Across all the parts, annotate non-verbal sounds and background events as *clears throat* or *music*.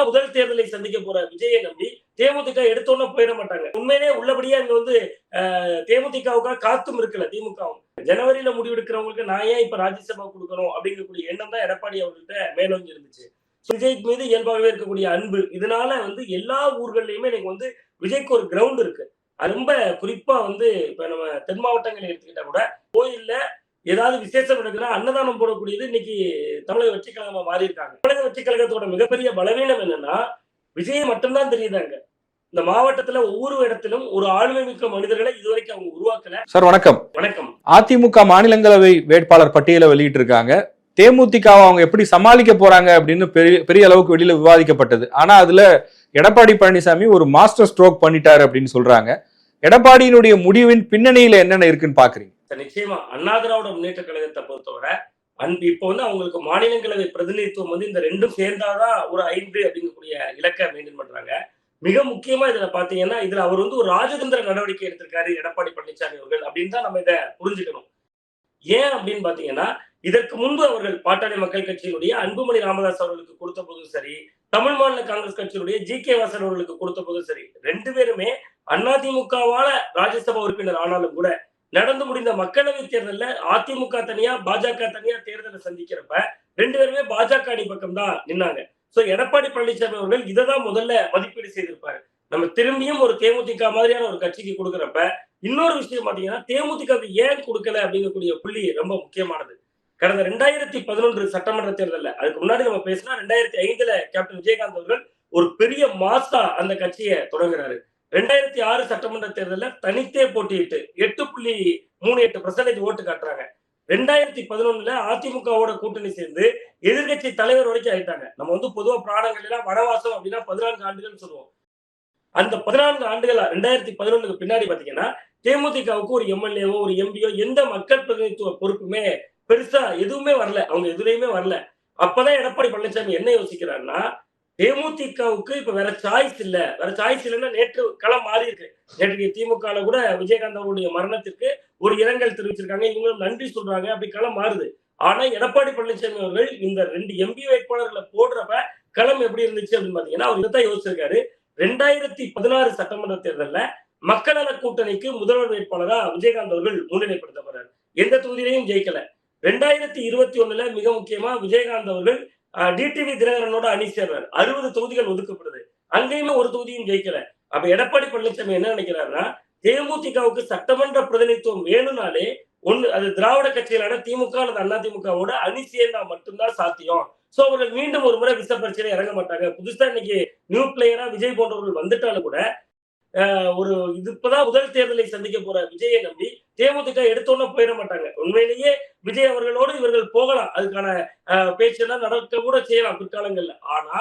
தான் முதல் தேர்தலை சந்திக்க போற விஜயை நம்பி தேமுதிக எடுத்தோன்னு போயிட மாட்டாங்க. உண்மையிலேயே உள்ளபடியே இங்க வந்து தேமுதிகவுக்காக காத்தும் இருக்கல திமுகவும் ஜனவரியில முடிவெடுக்கிறவங்களுக்கு நான் ஏன் இப்ப ராஜ்யசபா கொடுக்கணும் அப்படிங்கக்கூடிய எண்ணம் தான் எடப்பாடி அவர்கள்ட்ட மேலோங்கி இருந்துச்சு. விஜய்க்கு மீது இயல்பாகவே இருக்கக்கூடிய அன்பு இதனால வந்து எல்லா ஊர்கள்லயுமே எனக்கு வந்து விஜய்க்கு ஒரு கிரவுண்ட் இருக்கு. ரொம்ப குறிப்பா வந்து இப்ப நம்ம தென் மாவட்டங்களை எடுத்துக்கிட்டா கூட கோயில்ல ஏதாவது விசேஷம் நடக்குதுன்னா அன்னதானம் போடக்கூடியது இன்னைக்கு தமிழக வெற்றி கழகமா மாறி இருக்காங்க தமிழக வெற்றி கழகத்தோட மிகப்பெரிய பலவீனம் என்னன்னா விஜய் மட்டும்தான் தெரியுதாங்க இந்த மாவட்டத்துல ஒவ்வொரு இடத்திலும் ஒரு ஆளுமை மிக்க மனிதர்களை இதுவரைக்கும் அவங்க உருவாக்கல. சார் வணக்கம். வணக்கம். அதிமுக மாநிலங்களவை வேட்பாளர் பட்டியலை வெளியிட்டு இருக்காங்க தேமுதிகவை அவங்க எப்படி சமாளிக்க போறாங்க அப்படின்னு பெரிய பெரிய அளவுக்கு வெளியில விவாதிக்கப்பட்டது. ஆனா அதுல எடப்பாடி பழனிசாமி ஒரு மாஸ்டர் ஸ்ட்ரோக் பண்ணிட்டாரு அப்படின்னு சொல்றாங்க. எடப்பாடியினுடைய முடிவின் பின்னணியில என்னென்ன இருக்குன்னு பாக்குறீங்க? நிச்சயமா அண்ணா திராவிட முன்னேற்ற கழகத்தை பொறுத்தவரை அன்பு இப்போ வந்து அவங்களுக்கு மாநிலங்களவை பிரதிநிதித்துவம் வந்து இந்த ரெண்டும் சேர்ந்தாதான் ஒரு ஐந்து அப்படிங்கக்கூடிய இலக்கை மெயின்டைன் பண்றாங்க. மிக முக்கியமா இதுல பாத்தீங்கன்னா இதுல அவர் வந்து ஒரு ராஜதந்திர நடவடிக்கை எடுத்திருக்காரு எடப்பாடி பழனிசாமி அவர்கள் அப்படின்னு தான் நம்ம இதை புரிஞ்சுக்கணும். ஏன் அப்படின்னு பாத்தீங்கன்னா இதற்கு முன்பு அவர்கள் பாட்டாளி மக்கள் கட்சியினுடைய அன்புமணி ராமதாஸ் அவர்களுக்கு கொடுத்த போதும் சரி தமிழ் மாநில காங்கிரஸ் கட்சியினுடைய ஜி. கே. வாசன் அவர்களுக்கு கொடுத்த போதும் சரி ரெண்டு பேருமே அதிமுகவால ராஜ்யசபா உறுப்பினர் ஆனாலும் கூட நடந்து முடிந்த மக்களவை தேர்தல்ல அதிமுக தனியா பாஜக தனியா தேர்தலை சந்திக்கிறப்ப ரெண்டு பேருமே பாஜக அணி பக்கம் தான் நின்னாங்க. சோ எடப்பாடி பழனிசாமி அவர்கள் இதை தான் முதல்ல மதிப்பீடு செய்திருப்பாரு. நம்ம திரும்பியும் ஒரு தேமுதிக மாதிரியான ஒரு கட்சிக்கு கொடுக்குறப்ப இன்னொரு விஷயம் பாத்தீங்கன்னா தேமுதிகவுக்கு ஏன் கொடுக்கல அப்படிங்கக்கூடிய புள்ளி ரொம்ப முக்கியமானது. கடந்த ரெண்டாயிரத்தி பதினொன்று சட்டமன்ற தேர்தல்ல அதுக்கு முன்னாடி நம்ம பேசினா ரெண்டாயிரத்தி ஐந்துல கேப்டன் விஜயகாந்த் அவர்கள் ஒரு பெரிய மாசா அந்த கட்சியை தொடங்குறாரு. ரெண்டாயிரத்தி ஆறு சட்டமன்ற தேர்தலில் தனித்தே போட்டியிட்டு எட்டு புள்ளி மூணு எட்டு பர்சன்டேஜ் ஓட்டு காட்டுறாங்க. ரெண்டாயிரத்தி பதினொன்னுல அதிமுகவோட கூட்டணி சேர்ந்து எதிர்க்கட்சி தலைவர் வரைக்கும் ஆயிட்டாங்க. நம்ம வந்து பொதுவா பிராணங்கள் எல்லாம் வனவாசம் அப்படின்னா பதினான்கு ஆண்டுகள் சொல்லுவோம். அந்த பதினான்கு ஆண்டுகள் ரெண்டாயிரத்தி பதினொன்னுக்கு பின்னாடி பாத்தீங்கன்னா தேமுதிகவுக்கு ஒரு எம்எல்ஏவோ ஒரு எம்பியோ எந்த மக்கள் பிரதிநிதித்துவ பொறுப்புமே பெருசா எதுவுமே வரல. அவங்க எதுலையுமே வரல. அப்பதான் எடப்பாடி பழனிசாமி என்ன யோசிக்கிறாருன்னா தேமுதிகவுக்கு இப்ப வேற சாய்ஸ் இல்ல. வேற சாய்ஸ் இல்லைன்னா நேற்று களம் மாறி இருக்கு. நேற்று திமுக கூட விஜயகாந்த் அவருடைய மரணத்திற்கு ஒரு இரங்கல் தெரிவிச்சிருக்காங்க. இவங்களும் நன்றி சொல்றாங்க. அப்படி களம் மாறுது. ஆனா எடப்பாடி பழனிசாமி அவர்கள் இந்த ரெண்டு எம்பி வேட்பாளர்களை போடுறப்ப களம் எப்படி இருந்துச்சு அப்படின்னு பாத்தீங்கன்னா அவர் இதைத்தான் யோசிச்சிருக்காரு. ரெண்டாயிரத்தி பதினாறு சட்டமன்ற தேர்தலில் மக்கள் நல கூட்டணிக்கு முதல்வர் வேட்பாளரா விஜயகாந்த் அவர்கள் முன்னிலைப்படுத்தப்படுறாரு. எந்த தொகுதியிலையும் ஜெயிக்கல. ரெண்டாயிரத்தி இருபத்தி ஒண்ணுல மிக முக்கியமா விஜயகாந்த் அவர்கள் டிடிவி தினகரனோட அணி சேர்றாரு. அறுபது தொகுதிகள் ஒதுக்கப்படுது. அங்கேயுமே ஒரு தொகுதியும் ஜெயிக்கல. அப்ப எடப்பாடி பழனிசாமி என்ன நினைக்கிறாருன்னா தேமுதிகவுக்கு சட்டமன்ற பிரதிநிதித்துவம் வேணும்னாலே ஒண்ணு அது திராவிட கட்சிகளான திமுக அல்லது அதிமுகவோட அணி சேர்ந்தா மட்டும்தான் சாத்தியம். சோ அவர்கள் மீண்டும் ஒரு முறை விச பிரச்சனை இறங்க மாட்டாங்க. புதுசா இன்னைக்கு நியூ பிளேயரா விஜய் போன்றவர்கள் வந்துட்டாலும் கூட ஒரு இது இப்பதான் முதல் தேர்தலை சந்திக்க போற விஜயை நம்பி தேமுதிக எடுத்தோன்னு போயிட மாட்டாங்க. உண்மையிலேயே விஜய் அவர்களோடு இவர்கள் போகலாம். அதுக்கான பேச்செல்லாம் நடக்க கூட செய்யலாம் பிற்காலங்கள்ல. ஆனா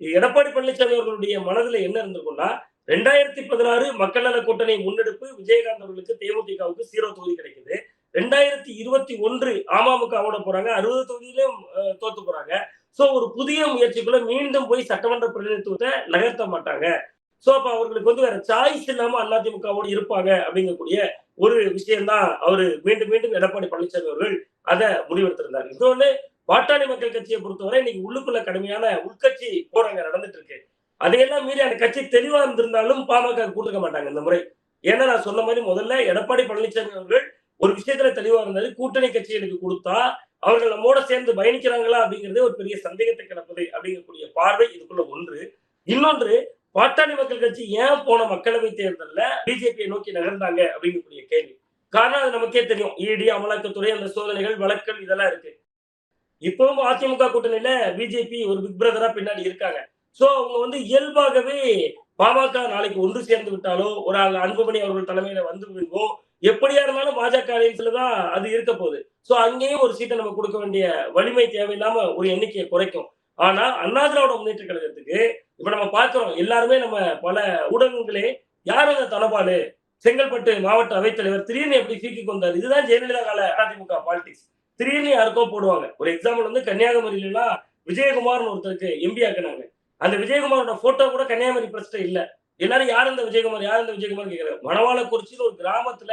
எடப்பாடி பழனிசாமி அவர்களுடைய மனதுல என்ன இருந்திருக்கும்னா ரெண்டாயிரத்தி பதினாறு மக்கள் நல கூட்டணி முன்னெடுப்பு விஜயகாந்த் அவர்களுக்கு தேமுதிகவுக்கு சீரோ தொகுதி கிடைக்குது. ரெண்டாயிரத்தி இருபத்தி ஒன்று அமமுகவோட போறாங்க. அறுபது தொகுதியிலும் தோத்து போறாங்க. சோ ஒரு புதிய முயற்சிக்குள்ள மீண்டும் போய் சட்டமன்ற பிரதிநிதித்துவத்தை நகர்த்த மாட்டாங்க. சோ அப்ப அவர்களுக்கு வந்து வேற சாய்ஸ் இல்லாம அதிமுகவோடு இருப்பாங்க அப்படிங்கக்கூடிய ஒரு விஷயம்தான் அவரு மீண்டும் மீண்டும் எடப்பாடி பழனிசாமி அவர்கள் அதை முடிவெடுத்திருந்தார். இன்னொன்னு பாட்டாளி மக்கள் கட்சியை பொறுத்தவரை இன்னைக்கு உள்ளுக்குள்ள கடுமையான உள்கட்சி போராங்க நடந்துட்டு இருக்கு அதையெல்லாம் மீறி அந்த கட்சி தெளிவா இருந்திருந்தாலும் பாமக கொடுத்துக்க மாட்டாங்க இந்த முறை. ஏன்னா நான் சொன்ன மாதிரி முதல்ல எடப்பாடி பழனிசாமி அவர்கள் ஒரு விஷயத்துல தெளிவா இருந்தது கூட்டணி கட்சி எனக்கு கொடுத்தா அவர்கள் நம்மோட சேர்ந்து பயணிக்கிறாங்களா அப்படிங்கிறதே ஒரு பெரிய சந்தேகத்தை கிடப்பது அப்படிங்கக்கூடிய பார்வை இதுக்குள்ள ஒன்று. இன்னொன்று பாட்டாளி மக்கள் கட்சி ஏன் போன மக்களவை தேர்தலில் பிஜேபியை நோக்கி நகர்ந்தாங்க அப்படிங்கக்கூடிய கேள்வி. காரணம் அது நமக்கே தெரியும். இடி அமலாக்கத்துறை அந்த சோதனைகள் வழக்கல் இதெல்லாம் இருக்கு. இப்பவும் அதிமுக கூட்டணியில பிஜேபி ஒரு பிக் பிரதரா பின்னாடி இருக்காங்க. சோ அவங்க வந்து இயல்பாகவே பாமக நாளைக்கு ஒன்று சேர்ந்து விட்டாலோ ஒரு அன்புமணி அவர்கள் தலைமையில வந்து விடுவோ எப்படியா இருந்தாலும் பாஜக அலையன்ஸ்ல தான் அது இருக்க போகுது. சோ அங்கேயும் ஒரு சீட்டை நம்ம கொடுக்க வேண்டிய வலிமை தேவையில்லாம ஒரு எண்ணிக்கையை குறைக்கும். ஆனா அண்ணா திராவிட முன்னேற்ற கழகத்துக்கு இப்ப நம்ம பார்க்கிறோம் எல்லாருமே நம்ம பல ஊடகங்களே யார் அந்த தனபாலு? செங்கல்பட்டு மாவட்ட அவைத்தலைவர் திடீர்னு எப்படி சீக்கி கொண்டார் இதுதான் ஜெயலலிதா கால அதிமுக பாலிடிக்ஸ் திடீர்னு யாருக்கோ போடுவாங்க. ஒரு எக்ஸாம்பிள் வந்து கன்னியாகுமரியில எல்லாம் விஜயகுமார்னு ஒருத்தருக்கு எம்பி ஆக்குனாங்க. அந்த விஜயகுமாரோட போட்டோ கூட கன்னியாகுமரி பிரஸ்ட இல்ல. எல்லாரும் யார் இந்த விஜயகுமார் யார் இந்த விஜயகுமார் கேட்கறாங்க மணவாளக்குறிச்சியில் ஒரு கிராமத்துல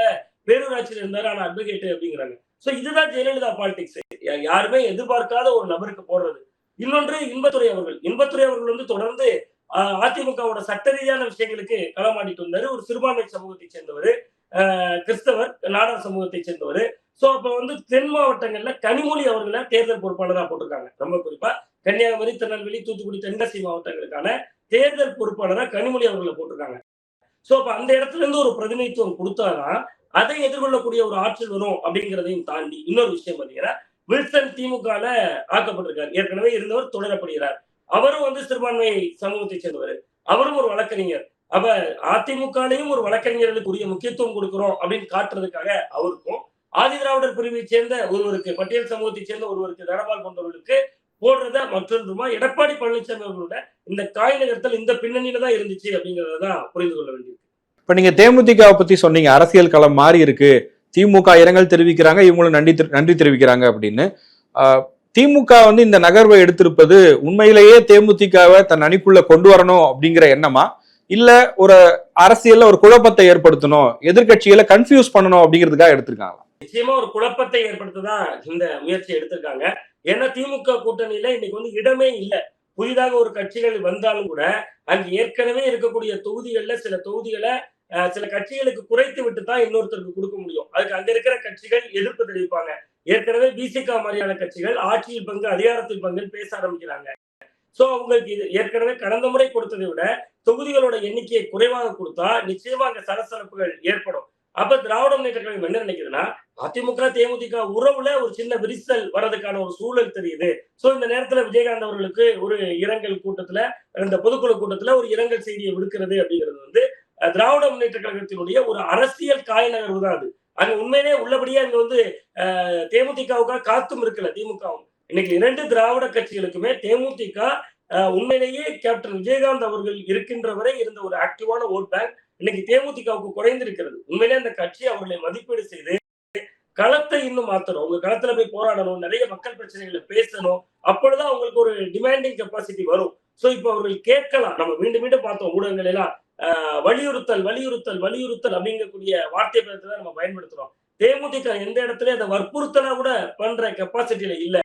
பேரூராட்சியில் இருந்தாரு ஆனா அட்வொகேட் அப்படிங்கிறாங்க. சோ இதுதான் ஜெயலலிதா பாலிடிக்ஸ் யாருமே எதிர்பார்க்காத ஒரு நபருக்கு போடுறது. இன்னொன்று இன்பத்துறை அவர்கள். இன்பத்துறை அவர்கள் வந்து தொடர்ந்து அதிமுகவோட சட்ட ரீதியான விஷயங்களுக்கு களமாடிட்டு வந்தாரு. ஒரு சிறுபான்மை சமூகத்தை சேர்ந்தவர் கிறிஸ்தவர் நாடார் சமூகத்தை சேர்ந்தவர். சோ அப்ப வந்து தென் மாவட்டங்கள்ல கனிமொழி அவர்களை தேர்தல் பொறுப்பாளராக போட்டிருக்காங்க. ரொம்ப குறிப்பா கன்னியாகுமரி திருநெல்வேலி தூத்துக்குடி தென்காசி மாவட்டங்களுக்கான தேர்தல் பொறுப்பாளராக கனிமொழி அவர்களை போட்டிருக்காங்க. சோ அப்ப அந்த இடத்துல இருந்து ஒரு பிரதிநிதித்துவம் கொடுத்தாதான் அதை எதிர்கொள்ளக்கூடிய ஒரு ஆற்றல் வரும் அப்படிங்கிறதையும் தாண்டி இன்னொரு விஷயம் பாத்தீங்கன்னா வில்சன் திமுகல ஆக்கப்பட்டிருக்காரு. ஏற்கனவே இருந்தவர் தொடரப்படுகிறார். அவரும் வந்து சிறுபான்மை சமூகத்தை சேர்ந்தவர். அவரும் ஒரு வழக்கறிஞர். அப்ப அதிமுகலையும் ஒரு வழக்கறிஞர்களுக்குரிய முக்கியத்துவம் கொடுக்கிறோம் அப்படின்னு காட்டுறதுக்காக அவருக்கும் ஆதி திராவிடர் பிரிவை சேர்ந்த ஒருவருக்கு பட்டியல் சமூகத்தை சேர்ந்த ஒருவருக்கு தனபால் போன்றவர்களுக்கு போடுறத மற்றொன்றுமா? எடப்பாடி பழனிசாமி அவர்களோட இந்த காய் நகர்த்தல் இந்த பின்னணியில தான் இருந்துச்சு அப்படிங்கறத தான் புரிந்து கொள்ள வேண்டியது இப்ப நீங்க தேமுதிகாவை பத்தி சொன்னீங்க. அரசியல் களம் மாறி இருக்கு திமுக இரங்கல் தெரிவிக்கிறாங்க இவங்களும் நன்றி நன்றி தெரிவிக்கிறாங்க அப்படின்னு. திமுக வந்து இந்த நகர்வை எடுத்திருப்பது உண்மையிலேயே தேமுதிகவை தன் அணிக்குள்ள கொண்டு வரணும் அப்படிங்கிற எண்ணமா? இல்ல ஒரு அரசியல்ல ஒரு குழப்பத்தை ஏற்படுத்தணும் எதிர்க்கட்சிகளை கன்ஃபியூஸ் பண்ணணும் அப்படிங்கிறதுக்காக எடுத்திருக்காங்க நிச்சயமா ஒரு குழப்பத்தை ஏற்படுத்ததான் இந்த முயற்சி எடுத்திருக்காங்க. ஏன்னா திமுக கூட்டணியில இன்னைக்கு வந்து இடமே இல்லை. புதிதாக ஒரு கட்சிகள் வந்தாலும் கூட அங்கு ஏற்கனவே இருக்கக்கூடிய தொகுதிகளில் சில தொகுதிகளை சில கட்சிகளுக்கு குறைத்து விட்டு தான் இன்னொருத்தருக்கு கொடுக்க முடியும். அதுக்கு அங்க இருக்கிற கட்சிகள் எதிர்ப்பு தெரிவிப்பாங்க. ஏற்கனவே பிசிகா மாதிரியான கட்சிகள் ஆட்சியில் பங்கு அதிகாரத்தில் பங்கு பேச ஆரம்பிக்கிறாங்க. சோ அவங்களுக்கு இது ஏற்கனவே கடந்த முறை கொடுத்ததை விட தொகுதிகளோட எண்ணிக்கையை குறைவாக கொடுத்தா நிச்சயமா அங்க சலசலப்புகள் ஏற்படும். அப்ப திராவிட முன்னேற்ற கழகம் என்ன நினைக்குதுன்னா அதிமுக தேமுதிக உறவுல ஒரு சின்ன விரிசல் வர்றதுக்கான ஒரு சூழல் தெரியுது. சோ இந்த நேரத்துல விஜயகாந்த் அவர்களுக்கு ஒரு இரங்கல் கூட்டத்துல இந்த பொதுக்குழு கூட்டத்துல ஒரு இரங்கல் செய்தியை விடுக்கிறது அப்படிங்கிறது வந்து திராவிட முன்னேற்ற கழகத்தினுடைய ஒரு அரசியல் காய் நகர்வு தான் அது. அங்க உண்மையிலே உள்ளபடியே அங்க வந்து தேமுதிகவுக்காக காத்தும் இருக்கல திமுகவும். இன்னைக்கு இரண்டு திராவிட கட்சிகளுக்குமே தேமுதிக உண்மையிலேயே கேப்டன் விஜயகாந்த் அவர்கள் இருக்கின்ற வரை இருந்த ஒரு ஆக்டிவான ஓட் பேங்க் இன்னைக்கு தேமுதிகவுக்கு குறைந்திருக்கிறது. உண்மையிலே அந்த கட்சி அவர்களை மதிப்பீடு செய்து களத்தை இன்னும் மாத்தணும். உங்க களத்துல போய் போராடணும் நிறைய மக்கள் பிரச்சனைகளை பேசணும். அப்பொழுதுதான் அவங்களுக்கு ஒரு டிமாண்டிங் கெப்பாசிட்டி வரும். சோ இப்போ அவர்கள் கேட்கலாம். நம்ம மீண்டும் மீண்டும் பார்த்தோம் ஊடகங்கள் எல்லாம். வலியுறுத்தல் வலியுறுத்தல் வலியுறுத்தல் அப்படிங்கக்கூடிய வார்த்தை பதத்தை தான் நம்ம பயன்படுத்துறோம். தேமுதிக எந்த இடத்துல அதை வற்புறுத்தலா கூட பண்ற கெப்பாசிட்டியில இல்ல.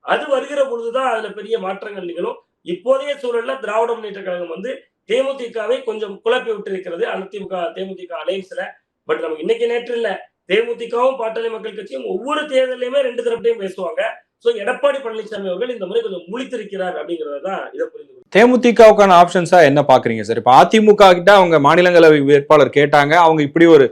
அது வருகிற பொழுதுதான் அதுல பெரிய மாற்றங்கள் நிகழும். இப்போதைய சூழல்ல திராவிட முன்னேற்ற கழகம் வந்து தேமுதிகவை கொஞ்சம் குழப்பி விட்டிருக்கிறது. அதிமுக தேமுதிக அலைன்ஸ்ல. பட் நமக்கு இன்னைக்கு நேற்று இல்ல. தேமுதிகவும் பாட்டாளி மக்கள் கட்சியும் ஒவ்வொரு தேர்தலையுமே ரெண்டு தரப்பையும் பேசுவாங்க. சோ எடப்பாடி பழனிசாமி அவர்கள் இந்த முறை கொஞ்சம் முழித்திருக்கிறார் அப்படிங்கறத தான் இதை புரிந்து தேமுதிகவுக்கான ஆப்ஷன்ஸா என்ன பாக்குறீங்க சார் இப்ப அதிமுக கிட்ட அவங்க மாநிலங்களவை வேட்பாளர் கேட்டாங்க. அவங்க இப்படி ஒரு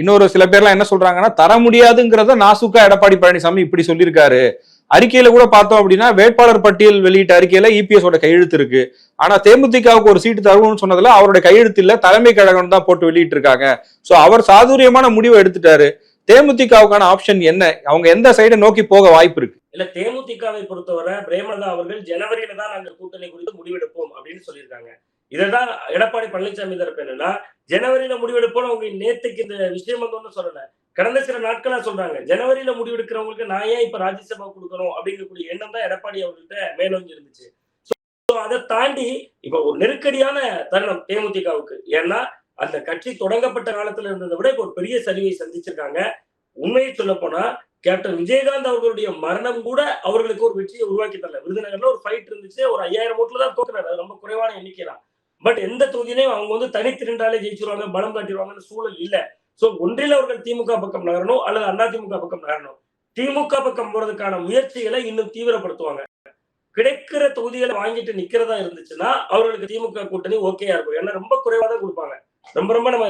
இன்னொரு சில பேர்லாம் என்ன சொல்றாங்கன்னா தர முடியாதுங்கிறத நாசுக்கா எடப்பாடி பழனிசாமி இப்படி சொல்லியிருக்காரு. அறிக்கையில கூட பார்த்தோம் அப்படின்னா வேட்பாளர் பட்டியல் வெளியிட்ட அறிக்கையில இபிஎஸோட கையெழுத்து இருக்கு ஆனா தேமுதிகவுக்கு ஒரு சீட்டு தருவோம்னு சொன்னதுல அவருடைய கையெழுத்து இல்ல தலைமை கழகம் தான் போட்டு வெளியிட்டு இருக்காங்க சோ அவர் சாதுரியமான முடிவை எடுத்துட்டாரு. தேமுதிகவுக்கான ஆப்ஷன் என்ன? அவங்க எந்த சைடை நோக்கி போக வாய்ப்பு இருக்கு? இல்ல தேமுதிகவை பொறுத்தவரை பிரேமலதா அவர்கள் ஜனவரியில தான் நாங்கள் கூட்டணி குறித்து முடிவெடுப்போம் அப்படின்னு சொல்லியிருக்காங்க. இதான் எடப்பாடி பழனிசாமி தரப்பு என்னன்னா ஜனவரியில முடிவெடுப்போம் அவங்க நேத்துக்கு இந்த விஷயம் வந்து ஒன்றும் சொல்லல. கடந்த சில நாட்களா சொல்றாங்க ஜனவரியில முடிவெடுக்கிறவங்களுக்கு நான் ஏன் இப்ப ராஜ்யசபா கொடுக்கணும் அப்படிங்கக்கூடிய எண்ணம் தான் எடப்பாடி அவர்கள்ட்ட மேலோங்கி இருந்துச்சு. அதை தாண்டி இப்ப ஒரு நெருக்கடியான தருணம் தேமுதிகவுக்கு. ஏன்னா அந்த கட்சி தொடங்கப்பட்ட காலத்துல இருந்ததை விட இப்போ ஒரு பெரிய சரிவை சந்திச்சிருக்காங்க. உண்மையை சொல்ல போனா கேப்டன் விஜயகாந்த் அவர்களுடைய மரணம் கூட அவர்களுக்கு ஒரு வெற்றியை உருவாக்கி தரல. விருதுநகர்ல ஒரு ஃபைட் இருந்துச்சு. ஒரு ஐயாயிரம் ஓட்டுல தான் தோக்குறாரு அது ரொம்ப குறைவான எண்ணிக்கை தான் பட் எந்த தொகுதியிலையும் அவங்க வந்து தனித்திருந்தாலே ஜெயிச்சிருவாங்க பலம் காட்டிடுவாங்கன்னு சூழல் இல்ல. சோ ஒன்றில் அவர்கள் திமுக பக்கம் நகரணும் அல்லது அண்ணா திமுக பக்கம் நகரணும். திமுக பக்கம் போறதுக்கான முயற்சிகளை இன்னும் தீவிரப்படுத்துவாங்க. கிடைக்கிற தொகுதிகளை வாங்கிட்டு நிக்கிறதா இருந்துச்சுன்னா அவர்களுக்கு திமுக கூட்டணி ஓகேயா இருக்கும். ஏன்னா ரொம்ப குறைவா தான் கொடுப்பாங்க. ரொம்ப ரொம்ப நம்ம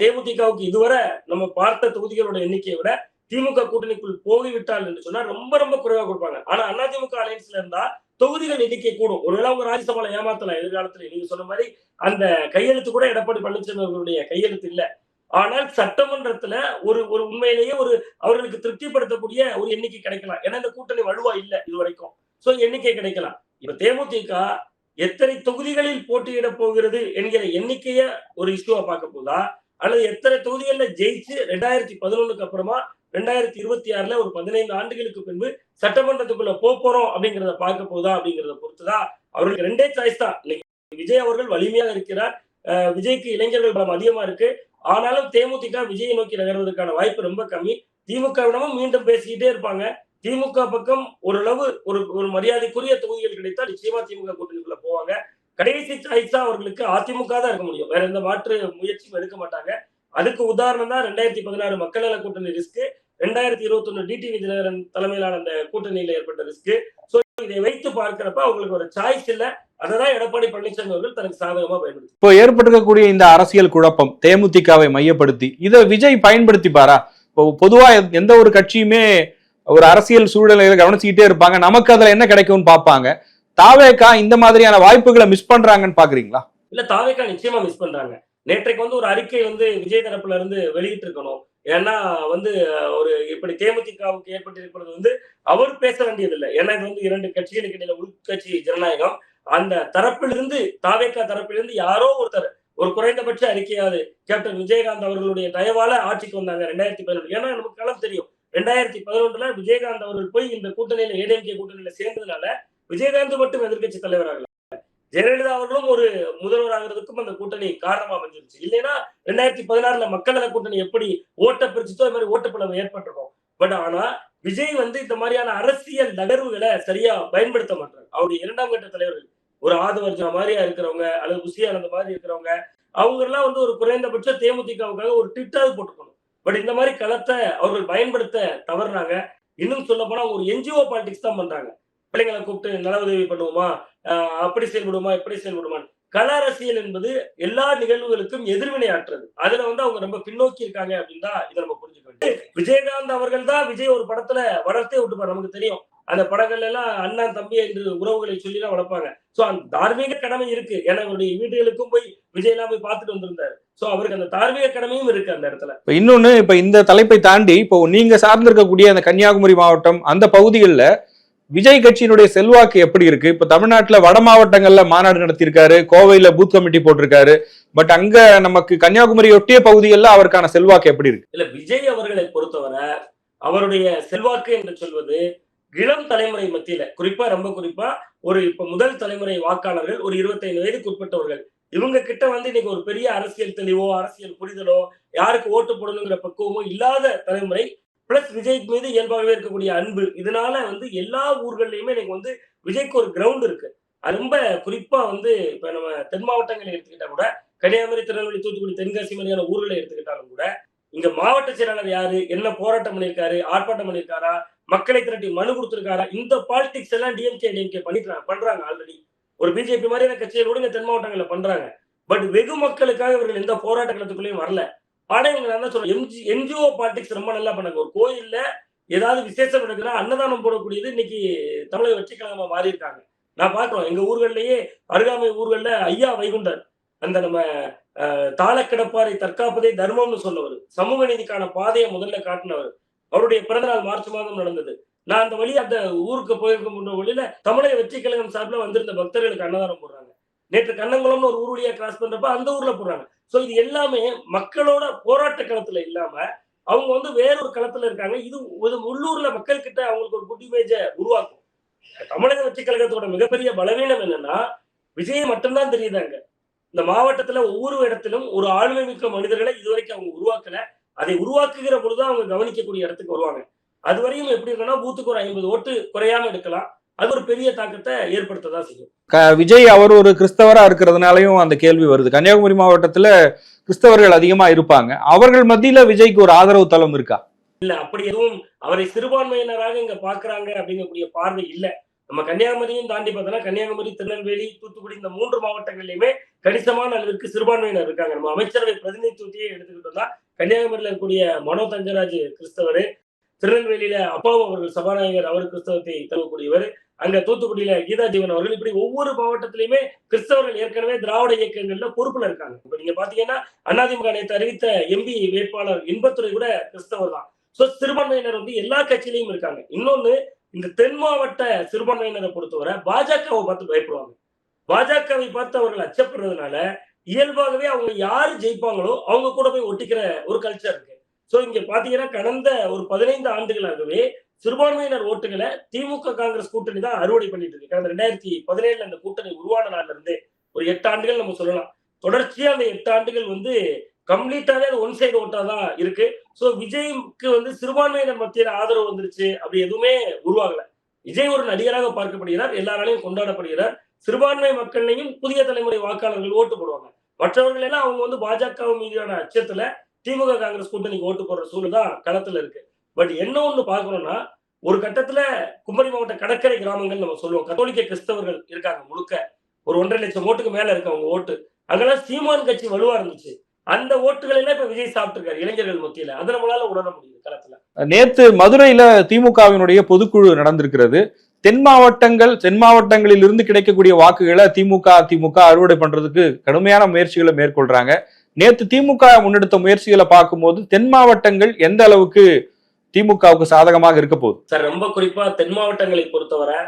தேமுதிகவுக்கு இதுவரை நம்ம பார்த்த தொகுதிகளோட எண்ணிக்கையை விட திமுக கூட்டணிக்குள் போகிவிட்டால் என்று சொன்னா ரொம்ப ரொம்ப குறைவா கொடுப்பாங்க. ஆனா அதிமுக அலையன்ஸ்ல இருந்தா தொகுதிகள் எண்ணிக்கை கூடும். ஒருவேளை அவங்க ராஜ்யசபால ஏமாத்தலாம் எதிர்காலத்துல. நீங்க சொன்ன மாதிரி அந்த கையெழுத்து கூட எடப்பாடி பழனிசாமி அவர்களுடைய கையெழுத்து இல்ல. ஆனால் சட்டமன்றத்துல ஒரு ஒரு உண்மையிலேயே ஒரு அவர்களுக்கு திருப்திப்படுத்தக்கூடிய ஒரு எண்ணிக்கை கிடைக்கலாம். ஏன்னா இந்த கூட்டணி வலுவா இல்ல இது வரைக்கும் சோ எண்ணிக்கை கிடைக்கலாம். இப்ப தேமுதிக எத்தனை தொகுதிகளில் போட்டியிட போகிறது என்கிற எண்ணிக்கைய ஒரு இஷ்யூவா பார்க்க போதா அல்லது எத்தனை தொகுதிகளில் ஜெயிச்சு ரெண்டாயிரத்தி பதினொன்னுக்கு அப்புறமா ரெண்டாயிரத்தி இருபத்தி ஆறுல ஒரு பதினைந்து ஆண்டுகளுக்கு பின்பு சட்டமன்றத்துக்குள்ள போறோம் அப்படிங்கிறத பார்க்க போதா அப்படிங்கிறத பொறுத்துதான் அவர்களுக்கு ரெண்டே சாய்ஸ் தான். விஜய் அவர்கள் வலிமையாக இருக்கிறார். விஜய்க்கு இளைஞர்கள் பலம் அதிகமா இருக்கு. ஆனாலும் தேமுதிக விஜயை நோக்கி நகர்வதற்கான வாய்ப்பு ரொம்ப கம்மி. திமுகவிடமும் மீண்டும் பேசிக்கிட்டே இருப்பாங்க. திமுக பக்கம் ஓரளவு ஒரு ஒரு மரியாதைக்குரிய தொகுதிகள் கிடைத்தால் நிச்சயமா திமுக கூட்டணிக்குள்ள போவாங்க. கடைசி சாய்ஸா அவர்களுக்கு அதிமுக தான் இருக்க முடியும். வேற எந்த மாற்று முயற்சியும் எடுக்க மாட்டாங்க. அதுக்கு உதாரணம் தான் ரெண்டாயிரத்தி பதினாறு மக்கள் நல கூட்டணி ரிஸ்க் ரெண்டாயிரத்தி இருபத்தி ஒண்ணு டிடிவி தினகரன் தலைமையிலான அந்த கூட்டணியில ஏற்பட்ட ரிஸ்க் சோ இதை வைத்து பார்க்கிறப்ப அவங்களுக்கு ஒரு சாய்ஸ் இல்ல. அததான் எடப்பாடி பழனிசாமி அவர்கள் தனக்கு சாதகமா பயன்படுத்தி இப்போ ஏற்பட்டிருக்கக்கூடிய இந்த அரசியல் குழப்பம் தேமுதிகவை மையப்படுத்தி இதை விஜய் பயன்படுத்திப்பாரா? இப்போ பொதுவா எந்த- எந்த ஒரு கட்சியுமே ஒரு அரசியல் சூழ்நிலையில கவனிச்சுக்கிட்டே இருப்பாங்க. நமக்கு அதுல என்ன கிடைக்கும்னு பார்ப்பாங்க. தாவேக்கா இந்த மாதிரியான வாய்ப்புகளை மிஸ் பண்றாங்கன்னு பாக்குறீங்களா? இல்ல தாவேக்கா நிச்சயமா மிஸ் பண்றாங்க. நேற்றைக்கு வந்து ஒரு அறிக்கை வந்து விஜய் தரப்புல இருந்து வெளியிட்டு இருக்கணும் ஏன்னா வந்து ஒரு இப்படி தேமுதிகவுக்கு ஏற்பட்டிருக்கிறது வந்து அவர் பேச வேண்டியது இல்லை ஏன்னா இது வந்து இரண்டு கட்சிகளுக்கு இடையில உள்கட்சி ஜனநாயகம். அந்த தரப்பிலிருந்து தாவேக்கா தரப்பிலிருந்து யாரோ ஒருத்தர் ஒரு குறைந்தபட்ச அறிக்கையாவது கேப்டன் விஜயகாந்த் அவர்களுடைய தயவால ஆட்சிக்கு வந்தாங்க ரெண்டாயிரத்தி பதினொன்று. ஏன்னா நமக்கு களம் தெரியும். ரெண்டாயிரத்தி பதினொன்றுல விஜயகாந்த் அவர்கள் போய் இந்த கூட்டணியில ஏடிஎம்கே கூட்டணியில சேர்ந்ததுனால விஜயகாந்த் மட்டும் எதிர்க்கட்சி தலைவராகல ஜெயலலிதா அவர்களும் ஒரு முதல்வராகிறதுக்கும் அந்த கூட்டணி காரணமா அமைஞ்சிருச்சு. இல்லைன்னா ரெண்டாயிரத்தி பதினாறுல மக்களவை கூட்டணி எப்படி ஓட்ட பிரிச்சுதோ அது மாதிரி ஓட்டப்பிளவு ஏற்பட்டிருக்கும். பட் ஆனா விஜய் வந்து இந்த மாதிரியான அரசியல் நகர்வுகளை சரியா பயன்படுத்த மாட்டாங்க அவருடைய இரண்டாம் கட்ட தலைவர்கள். ஒரு ஆதவர்ஜா மாதிரியா இருக்கிறவங்க அல்லது புசியானந்த மாதிரி இருக்கிறவங்க அவங்க எல்லாம் வந்து ஒரு குறைந்தபட்ச தேமுதிகவுக்காக ஒரு ட்விட்டாவது போட்டுக்கணும். பட் இந்த மாதிரி களத்தை அவர்கள் பயன்படுத்த தவறுனாங்க. இன்னும் சொல்ல போனா அவங்க ஒரு என்ஜிஓ பாலிடிக்ஸ் தான் பண்றாங்க. பிள்ளைங்களை கூப்பிட்டு நல உதவி பண்ணுவோமா? அப்படி செயல்படுமா இப்படி செயல்படுமா கள அரசியல் என்பது எல்லா நிகழ்வுகளுக்கும் எதிர்வினை ஆற்றுறது. அதுல வந்து அவங்க ரொம்ப பின்னோக்கி இருக்காங்க அப்படின்னு தான் இதை நம்ம புரிஞ்சுக்க விஜயகாந்த் அவர்கள் தான் விஜய் ஒரு படத்துல வளர்த்தே விட்டுப்பார் நமக்கு தெரியும். அந்த படங்கள்ல எல்லாம் அண்ணன் தம்பி என்று உறவுகளை சொல்லி தான் வளர்ப்பாங்க. சோ அந்த தார்மீக கடமை இருக்கு. ஏன்னா அவருடைய வீடுகளுக்கும் போய் விஜய் எல்லாம் போய் பார்த்துட்டு வந்திருந்தாரு. சோ அவருக்கு அந்த தார்மீக கடமையும் இருக்கு அந்த இடத்துல. இப்ப இன்னொன்னு இப்ப இந்த தலைப்பை தாண்டி இப்போ நீங்க சார்ந்திருக்கக்கூடிய அந்த கன்னியாகுமரி மாவட்டம் அந்த பகுதிகளில் விஜய் கட்சியினுடைய செல்வாக்கு எப்படி இருக்கு? இப்ப தமிழ்நாட்டுல வட மாவட்டங்கள்ல மாநாடு நடத்தியிருக்காரு கோவையில பூத் கமிட்டி போட்டிருக்காரு பட் அங்க நமக்கு கன்னியாகுமரி ஒட்டிய பகுதிகளில் அவருக்கான செல்வாக்கு எப்படி இருக்கு? இல்ல விஜய் அவர்களை பொறுத்தவரை அவருடைய செல்வாக்கு என்று சொல்வது இளம் தலைமுறை மத்தியில குறிப்பா ரொம்ப குறிப்பா ஒரு இப்ப முதல் தலைமுறை வாக்காளர்கள் ஒரு 25 வயதுக்கு உட்பட்டவர்கள் இவங்க கிட்ட வந்து இன்னைக்கு ஒரு பெரிய அரசியல் தெளிவோ அரசியல் புரிதலோ யாருக்கு ஓட்டு போடணுங்கிற பக்குவமோ இல்லாத தலைமுறை பிளஸ் விஜய்க்கு மீது இயல்பாகவே இருக்கக்கூடிய அன்பு. இதனால வந்து எல்லா ஊர்கள்லயுமே எனக்கு வந்து விஜய்க்கு ஒரு கிரவுண்ட் இருக்கு. அது ரொம்ப குறிப்பா வந்து இப்ப நம்ம தென் மாவட்டங்களை எடுத்துக்கிட்டா கூட கன்னியாகுமரி திருநெல்வேலி தூத்துக்குடி தென்காசி மாதிரியான ஊர்களை எடுத்துக்கிட்டாலும் கூட இங்க மாவட்ட செயலாளர் யாரு? என்ன போராட்டம் பண்ணியிருக்காரு? ஆர்ப்பாட்டம் பண்ணியிருக்காரா? மக்களை திரட்டி மனு கொடுத்திருக்காரா? இந்த பாலிடிக்ஸ் எல்லாம் டிஎம்கே டிஎம்கே பண்ணிட்டு பண்றாங்க ஆல்ரெடி ஒரு பிஜேபி மாதிரியான கட்சிகள் கூட தென் மாவட்டங்களில் பண்றாங்க. பட் வெகு மக்களுக்காக இவர்கள் எந்த போராட்ட களத்துக்குள்ளேயும் வரல. ஆனா இவங்க என்ன சொல்ற எம்ஜி என்ஜிஓ பாலிடிக்ஸ் ரொம்ப நல்லா பண்ணாங்க. ஒரு கோயில்ல ஏதாவது விசேஷம் நடக்குதுன்னா அன்னதானம் போடக்கூடியது இன்னைக்கு தமிழக வெற்றி கழகமா மாறி இருக்காங்க நான் பாக்குறோம் எங்க ஊர்கள்லயே அருகாமை ஊர்கள்ல ஐயா வைகுண்டர் அந்த நம்ம அஹ், தற்காப்பதே தர்மம்னு சொன்னவர். சமூக நீதிக்கான பாதையை முதல்ல காட்டினவர். அவருடைய பிறந்தநாள் மார்ச் மாதம் நடந்தது. நான் அந்த வழி அந்த ஊருக்கு போயிருக்க முன்ற வழியில தமிழக வெற்றி கழகம் சார்பில் வந்திருந்த பக்தர்களுக்கு அன்னதானம் போடுறாங்க. நேற்று கண்ணங்குளம்னு ஒரு ஊர் கிராஸ் பண்றப்ப அந்த ஊர்ல போடுறாங்க. சோ இது எல்லாமே மக்களோட போராட்ட களத்துல இல்லாம அவங்க வந்து வேறொரு களத்துல இருக்காங்க. இது உள்ளூர்ல மக்கள் கிட்ட அவங்களுக்கு ஒரு குட் உருவாக்கும். தமிழக வெற்றி கழகத்தோட மிகப்பெரிய பலவீனம் என்னன்னா விஜய் மட்டும்தான் தெரியுதாங்க இந்த மாவட்டத்துல ஒவ்வொரு இடத்திலும் ஒரு ஆளுமை மிக்க மனிதர்களை இதுவரைக்கும் அவங்க உருவாக்கல. அதை உருவாக்குகிற பொழுது அவங்க கவனிக்கக்கூடிய இடத்துக்கு வருவாங்க. அது வரையும் எப்படி இருக்குன்னா பூத்துக்கு ஒரு ஐம்பது ஓட்டு குறையாம எடுக்கலாம். அது ஒரு பெரிய தாக்கத்தை ஏற்படுத்ததான் செய்யும். விஜய் அவர் ஒரு கிறிஸ்தவரா இருக்கிறதுனாலயும் அந்த கேள்வி வருது. கன்னியாகுமரி மாவட்டத்துல கிறிஸ்தவர்கள் அதிகமா இருப்பாங்க. அவர்கள் மத்தியில விஜய்க்கு ஒரு ஆதரவு தளம் இருக்கா? இல்ல அப்படி எதுவும் அவரை சிறுபான்மையினராக இங்க பாக்குறாங்க அப்படிங்கக்கூடிய பார்வை இல்ல. நம்ம கன்னியாகுமரியும் தாண்டி பார்த்தோம்னா கன்னியாகுமரி திருநெல்வேலி தூத்துக்குடி இந்த மூன்று மாவட்டங்கள்லயுமே கணிசமான அளவிற்கு சிறுபான்மையினர் இருக்காங்க. நம்ம அமைச்சரவை பிரதிநிதித்துவத்தையே எடுத்துக்கிட்டோம்னா கன்னியாகுமரியில இருக்கக்கூடிய மனோ தஞ்சராஜ் கிறிஸ்தவர் திருநெல்வேலியில அப்பாவு அவர்கள் சபாநாயகர் அவர் கிறிஸ்தவத்தை தழுவக்கூடியவர் அங்க தூத்துக்குடியில கீதா ஜீவன் அவர்கள் இப்படி ஒவ்வொரு மாவட்டத்திலயுமே கிறிஸ்தவர்கள் ஏற்கனவே திராவிட இயக்கங்கள்ல பொறுப்புல இருக்காங்க. இப்ப நீங்க பாத்தீங்கன்னா அதிமுக நேற்று அறிவித்த எம்பி வேட்பாளர் இன்பத்துறை கூட கிறிஸ்தவர் தான். சோ சிறுபான்மையினர் வந்து எல்லா கட்சியிலையும் இருக்காங்க. இன்னொன்னு இந்த தென் மாவட்ட சிறுபான்மையினரை பொறுத்தவரை பாஜகவை பார்த்து பயப்படுவாங்க. பாஜகவை பார்த்து அவர்கள் அச்சப்படுறதுனால இயல்பாகவே அவங்க யாரு ஜெயிப்பாங்களோ அவங்க கூட போய் ஒட்டிக்கிற ஒரு கல்ச்சர் இருக்கு. சோ இங்க பாத்தீங்கன்னா கடந்த ஒரு பதினைந்து ஆண்டுகளாகவே சிறுபான்மையினர் ஓட்டுகளை திமுக காங்கிரஸ் கூட்டணி தான் அறுவடை பண்ணிட்டு இருக்கு. கடந்த ரெண்டாயிரத்தி பதினேழுல அந்த கூட்டணி உருவான நாள்ல இருந்தே ஒரு எட்டு ஆண்டுகள் நம்ம சொல்லலாம். தொடர்ச்சியா அந்த எட்டு ஆண்டுகள் வந்து கம்ப்ளீட்டாவே அது ஒன் சைடு ஓட்டா தான் இருக்கு. சோ விஜய்க்கு வந்து சிறுபான்மையினர் மத்தியில் ஆதரவு வந்துருச்சு. அப்படி எதுவுமே உருவாகல. விஜய் ஒரு நடிகராக பார்க்கப்படுகிறார் எல்லாராலையும் கொண்டாடப்படுகிறார். சிறுபான்மை மக்கள்லையும் புதிய தலைமுறை வாக்காளர்கள் ஓட்டு போடுவாங்க. மற்றவர்கள் எல்லாம் அவங்க வந்து பாஜக மீதான அச்சத்துல திமுக காங்கிரஸ் கூட்டணிக்கு ஓட்டு போடுற சூழல் தான் களத்துல இருக்கு. பட் என்ன ஒன்று பார்க்கணும்னா ஒரு கட்டத்துல குமரி மாவட்ட கடற்கரை கிராமங்கள் நம்ம சொல்லுவோம். கத்தோலிக்க கிறிஸ்தவர்கள் இருக்காங்க முழுக்க. ஒரு ஒன்றரை லட்சம் ஓட்டுக்கு மேல இருக்கவங்க ஓட்டு. அங்கெல்லாம் சீமான் கட்சி வலுவா இருந்துச்சு. அந்த ஓட்டுகள் எல்லாம் இப்ப விஜய் சாப்பிட்டிருக்காரு இளைஞர்கள் மத்தியில. அதை நம்மளால உணர முடியுது களத்துல. நேத்து மதுரையில திமுகவினுடைய பொதுக்குழு நடந்திருக்கிறது. தென் மாவட்டங்கள் தென் மாவட்டங்களில் இருந்து கிடைக்கக்கூடிய வாக்குகளை திமுக அதிமுக அறுவடை பண்றதுக்கு கடுமையான முயற்சிகளை மேற்கொள்றாங்க. நேத்து திமுக முன்னெடுத்த முயற்சிகளை பார்க்கும்போது தென் மாவட்டங்கள் எந்த அளவுக்கு திமுகவுக்கு சாதகமாக இருக்க போகுது. சார் ரொம்ப குறிப்பா தென் மாவட்டங்களை பொறுத்தவரை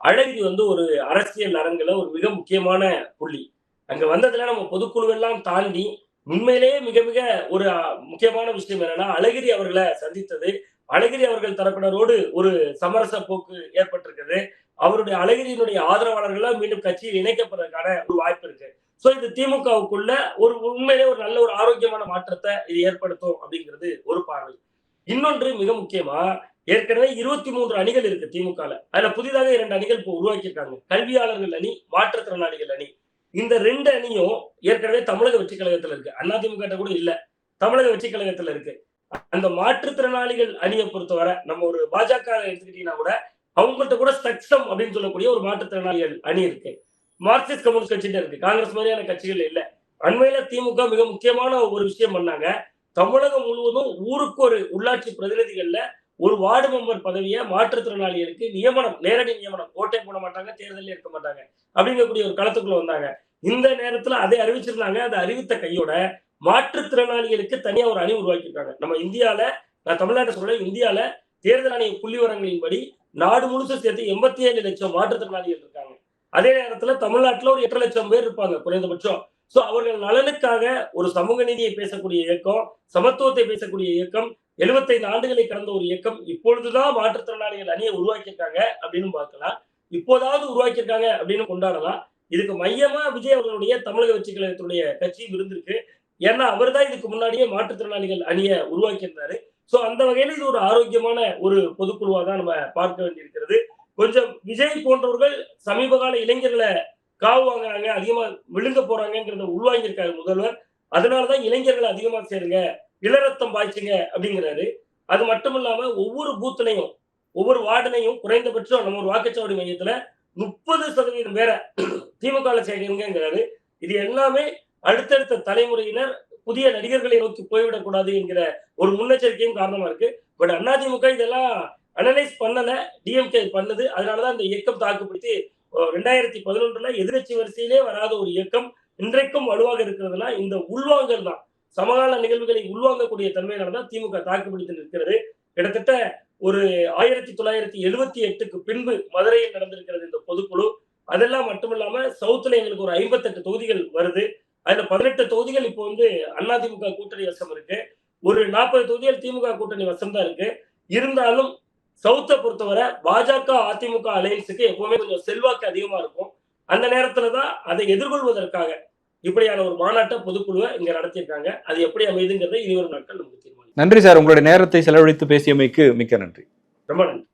அழகிரி வந்து ஒரு அரசியல் அரங்குல ஒரு மிக முக்கியமான புள்ளி. அங்க வந்ததுல நம்ம பொதுக்குழுவெல்லாம் தாண்டி உண்மையிலேயே மிக மிக ஒரு முக்கியமான விஷயம் என்னன்னா அழகிரி அவர்களை சந்தித்தது. அழகிரி அவர்கள் தரப்பினரோடு ஒரு சமரச போக்கு ஏற்பட்டிருக்கிறது அவருடைய அழகிரியினுடைய ஆதரவாளர்களும் மீண்டும் கட்சியில் இணைக்கப்படுறதுக்கான ஒரு வாய்ப்பு இருக்கு. சோ இது திமுகவுக்குள்ள ஒரு உண்மையிலே ஒரு நல்ல ஒரு ஆரோக்கியமான மாற்றத்தை இது ஏற்படுத்தும் அப்படிங்கிறது ஒரு பார்வை. இன்னொன்று மிக முக்கியமா ஏற்கனவே இருபத்தி மூன்று அணிகள் இருக்கு திமுகல. அதுல புதிதாக இரண்டு அணிகள் இப்போ உருவாக்கியிருக்காங்க. கல்வியாளர்கள் அணி மாற்றுத்திறனாளிகள் அணி. இந்த ரெண்டு அணியும் ஏற்கனவே தமிழக வெற்றி கழகத்துல இருக்கு. அதிமுக கிட்ட கூட இல்ல. தமிழக வெற்றி கழகத்துல இருக்கு. அந்த மாற்றுத்திறனாளிகள் அணியை பொறுத்தவரை நம்ம ஒரு பாஜக எடுத்துக்கிட்டீங்கன்னா கூட அவங்கள்ட்ட கூட சக்சம் அப்படின்னு சொல்லக்கூடிய ஒரு மாற்றுத்திறனாளிகள் அணி இருக்கு. மார்க்சிஸ்ட் கம்யூனிஸ்ட் கட்சிகிட்ட இருக்கு. காங்கிரஸ் மாதிரியான கட்சிகள் இல்ல. அண்மையில திமுக மிக முக்கியமான ஒரு விஷயம் பண்ணாங்க. தமிழகம் முழுவதும் ஊருக்கு ஒரு உள்ளாட்சி பிரதிநிதிகள்ல ஒரு வார்டு மெம்பர் பதவியை மாற்றுத்திறனாளிகளுக்கு நியமனம் நேரடி நியமனம். ஓட்டை போட மாட்டாங்க தேர்தலில் இருக்க மாட்டாங்க. அப்படிங்கக்கூடிய ஒரு களத்துக்குள்ள வந்தாங்க. இந்த நேரத்துல அதை அறிவிச்சிருந்தாங்க. அதை அறிவித்த கையோட மாற்றுத்திறனாளிகளுக்கு தனியா ஒரு அணி உருவாக்கியிருக்காங்க. நம்ம இந்தியால நான் தமிழ்நாட்டை சொல்ல இந்தியால தேர்தல் ஆணைய புள்ளி விவரங்களின்படி நாடு முழுசும் சேர்த்து எண்பத்தி ஏழு லட்சம் மாற்றுத்திறனாளிகள் இருக்காங்க. அதே நேரத்துல தமிழ்நாட்டுல ஒரு எட்டு லட்சம் பேர் இருப்பாங்க குறைந்தபட்சம். ஸோ அவர்கள் நலனுக்காக ஒரு சமூக நீதியை பேசக்கூடிய இயக்கம் சமத்துவத்தை பேசக்கூடிய இயக்கம் 75 ஆண்டுகளை கடந்த ஒரு இயக்கம் இப்பொழுதுதான் மாற்றுத்திறனாளிகள் அணியை உருவாக்கியிருக்காங்க அப்படின்னு பார்க்கலாம். இப்போதாவது உருவாக்கியிருக்காங்க அப்படின்னு கொண்டாடலாம். இதுக்கு மையமா விஜய் அவர்களுடைய தமிழக வெற்றி கழகத்துடைய கட்சியும் இருந்திருக்கு. ஏன்னா அவர் தான் இதுக்கு முன்னாடியே மாற்றுத்திறனாளிகள் அணியை உருவாக்கியிருந்தாரு. ஸோ அந்த வகையில இது ஒரு ஆரோக்கியமான ஒரு பொதுக்குழுவாக தான் நம்ம பார்க்க வேண்டியிருக்கிறது. கொஞ்சம் விஜய் போன்றவர்கள் சமீப கால இளைஞர்களை காவு வாங்குறாங்க அதிகமா விழுங்க போறாங்கிறத உள்வாங்கியிருக்காரு முதல்வர். அதனாலதான் இளைஞர்கள் அதிகமா சேருங்க இளரத்தம் பாய்ச்சுங்க அப்படிங்கிறாரு. அது மட்டும் இல்லாம ஒவ்வொரு பூத்துலையும் ஒவ்வொரு வார்டனையும் குறைந்தபட்சம் நம்ம ஒரு வாக்குச்சாவடி மையத்துல முப்பது சதவீதம் பேரை *clears throat* திமுக சேர்க்கிறங்கிறாரு இது எல்லாமே அடுத்தடுத்த தலைமுறையினர் புதிய நடிகர்களை நோக்கி போய்விடக் கூடாது என்கிற ஒரு முன்னெச்சரிக்கையும் காரணமா இருக்கு. பட் அதிமுக இதெல்லாம் அனலைஸ் பண்ணல டிஎம்கே பண்ணுது. அதனாலதான் இந்த இயக்கம் தாக்குப்படுத்தி ரெண்டாயிரத்தி பதினொன்றுல எதிர்கட்சி வரிசையிலே வராத ஒரு இயக்கம் இன்றைக்கும் வலுவாக இருக்கிறதுனா இந்த உள்வாங்கல் தான். சமகால நிகழ்வுகளை உள்வாங்கக்கூடிய தன்மையினால தான் திமுக தாக்குப்பிடித்து நிற்கிறது. கிட்டத்தட்ட ஒரு ஆயிரத்தி தொள்ளாயிரத்தி எழுபத்தி எட்டுக்கு பின்பு மதுரையில் நடந்திருக்கிறது இந்த பொதுக்குழு. அதெல்லாம் மட்டுமில்லாம சவுத்துல எங்களுக்கு ஒரு ஐம்பத்தெட்டு தொகுதிகள் வருது. அதுல பதினெட்டு தொகுதிகள் இப்போ வந்து அதிமுக கூட்டணி வசம் இருக்கு. ஒரு நாற்பது தொகுதிகள் திமுக கூட்டணி வசம் தான் இருக்கு. இருந்தாலும் சவுத்தை பொறுத்தவரை பாஜக அதிமுக அலையன்ஸுக்கு எப்பவுமே கொஞ்சம் செல்வாக்கு அதிகமா இருக்கும். அந்த நேரத்துல தான் அதை எதிர்கொள்வதற்காக இப்படியான ஒரு மாநாட்டை பொதுக்குழுவை இங்க நடத்தியிருக்காங்க. அது எப்படி அமைதுங்கிறதை இனி ஒரு நாட்கள் நமக்கு தீர்மானிக்கும். நன்றி சார். உங்களுடைய நேரத்தை செலவழித்து பேசியமைக்கு மிக்க நன்றி. ரொம்ப நன்றி.